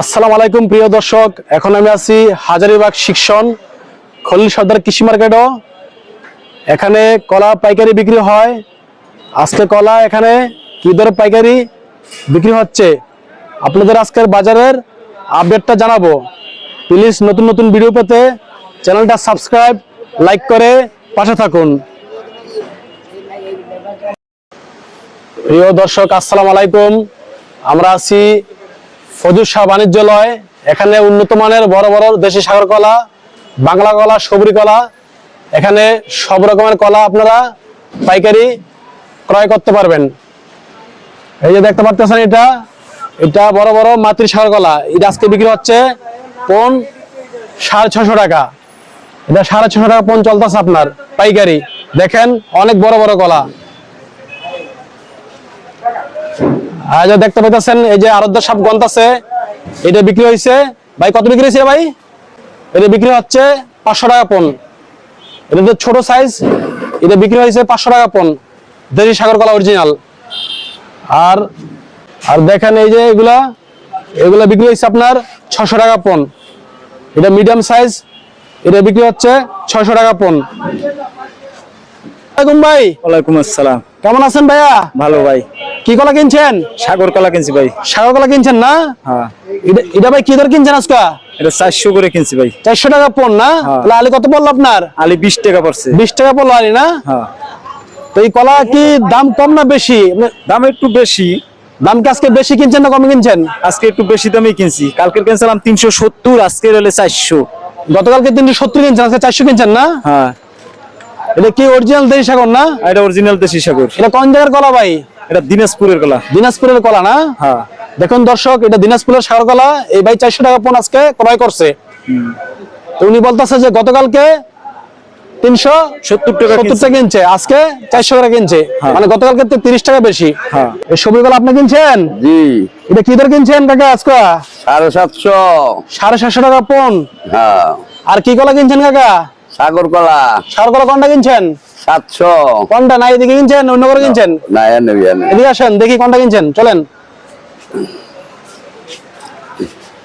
আসসালামু আলাইকুম, প্রিয় দর্শক। এখন আমি আছি হাজারিবাগ শিক্ষণ, খলিল সর্দার কৃষি মার্কেটও। এখানে কলা পাইকারি বিক্রি হয়। আজকে কলা এখানে কি দরে পাইকারি বিক্রি হচ্ছে? আপনাদের আজকের বাজারের আপডেটটা জানাব। প্লিজ নতুন নতুন ভিডিও পেতে চ্যানেলটা সাবস্ক্রাইব, লাইক করে পাশে থাকুন। প্রিয় দর্শক, আসসালামু আলাইকুম। আমরা আছি ফজুর শাহ বাণিজ্যালয়, এখানে উন্নত মানের বড় বড় দেশি সাগর কলা, বাংলা কলা, সবরি কলা, এখানে সব রকমের কলা আপনারা পাইকারি ক্রয় করতে পারবেন। এই যে দেখতে পাচ্ছেন এটা এটা বড় বড় মাতৃ সাগর কলা। এটা আজকে বিক্রি হচ্ছে কোন সাড়ে ছশো টাকা। এটা সাড়ে ছশো টাকা পণ চলতেছে আপনার পাইকারি। দেখেন অনেক বড় বড় কলা। আর যে দেখতে পাইতেছেন এই যে আরদ্য সাপ গন্ত আছে এটা বিক্রি হয়েছে ভাই কত বিক্রি হয়েছে ভাই? এটা বিক্রি হচ্ছে পাঁচশো টাকা পণ। এটা তো ছোট সাইজ এটা বিক্রি হয়েছে পাঁচশো টাকা পণ। দেশি সাগর কলা অরিজিনাল আর আর দেখেন এই যে এগুলা এগুলা বিক্রি হয়েছে আপনার ছশো টাকা পণ। এটা মিডিয়াম সাইজ এটা বিক্রি হচ্ছে ছয়শো টাকা পণ। ভাই। ওয়ালাইকুম আসসালাম। কেমন আছেন ভাইয়া? ভালো ভাই। কি কলা কিনছেন? সাগর কলা কিনছি ভাই। সাগর কলা কিনছেন না? হ্যাঁ। এটা- ভাই কি দর কিনছেন আজকে? এটা চারশো করে কিনছি ভাই। চারশো টাকা পণ না? হ্যাঁ। তাহলে আলি কত পড়ল আপনার? আলি বিশ টাকা পড়ছে। বিশ টাকা পড়ল আলি না? হ্যাঁ। তো এই কলা কি দাম কম না বেশি? মানে দাম একটু বেশি। দাম কি আজকে বেশি কিনছেন না কমে কিনছেন? আজকে একটু বেশি কিনছি। কিনছিলাম তিনশো সত্তর আজকে হলে চারশো। গতকালকে তিনশো সত্তর কিনছেন আজকে চারশো কিনছেন না? হ্যাঁ। এটা কি অরিজিনাল দেশি সাগর না? এটা অরিজিনাল দেশি সাগর। এটা কোন জায়গার কলা ভাই? এটা দিনাজপুরের কলা। দিনাজপুরের কলা না? হ্যাঁ। দেখুন দর্শক এটা দিনাজপুরের সাগর কলা এই ভাই চারশো টাকা পণ আজকে ক্রয় করছে। তো উনি বলতেছে যে গতকালকে তিনশো সত্তর টাকা সত্তর টাকা কিনছে আজকে চারশো টাকা কিনছে। হ্যাঁ। মানে গতকালকে তো তিরিশ টাকা বেশি। হ্যাঁ। এই সবজিগুলো আপনি কিনছেন? জি। এটা কি দর কিনছেন কাকা আজকে? সাড়ে সাতশো। সাড়ে সাতশো টাকা পণ। হ্যাঁ। আর কি কলা কিনছেন কাকা? সাগর কলা। কোনটা কিনছেন? সাতশো। কোনটা? না এদিকে কিনছেন? অন্য করে কিনছেন? না এনে এনে। এদিকে আসেন দেখি কোনটা কিনছেন। চলেন।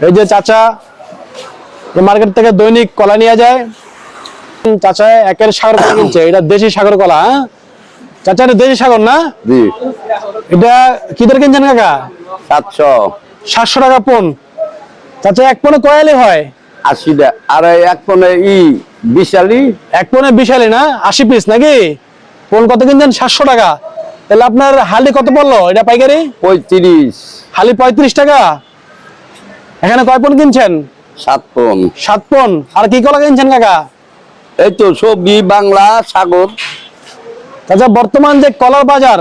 এই যে চাচা মার্কেট থেকে দৈনিক কলা নিয়ে যায়। চাচা একের সাগর কলা কিনছে। এটা দেশি সাগর কলা হ্যাঁ? চাচা এটা দেশি সাগর না? জি। এটা কি দর কিনছেন কাকা? সাতশো। সাতশো টাকা পণ চাচা এক পনে কয়ালি হয়। আশি টাকা আর এই এক কোণে ই বিশালি? এক পনে বিশালি না? আশি পিস নাকি? পণ কত কিনছেন? সাতশো টাকা। তাহলে আপনার হালি কত পড়ল? এটা পাইকারি? পঁয়ত্রিশ। হালি পঁয়ত্রিশ টাকা। এখানে কয় পণ কিনছেন? সাত পন সাত পণ আর কি কলা কিনছেন কাকা? এই তো সবজি বাংলা সাগর। আচ্ছা বর্তমান যে কলার বাজার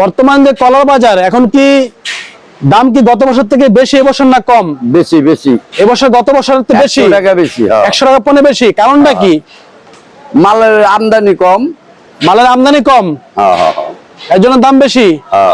বর্তমান যে কলার বাজার এখন কি দাম কি গত বছর থেকে বেশি এবছর না কম? বেশি বেশি। এবছর গত বছর থেকে বেশি? টাকা বেশি হ্যাঁ। একশো টাকা পনেরো বেশি? কারণটা কি? মালের আমদানি কম। মালের আমদানি কম? হ্যাঁ হ্যাঁ হ্যাঁ, এর জন্য দাম বেশি? হ্যাঁ।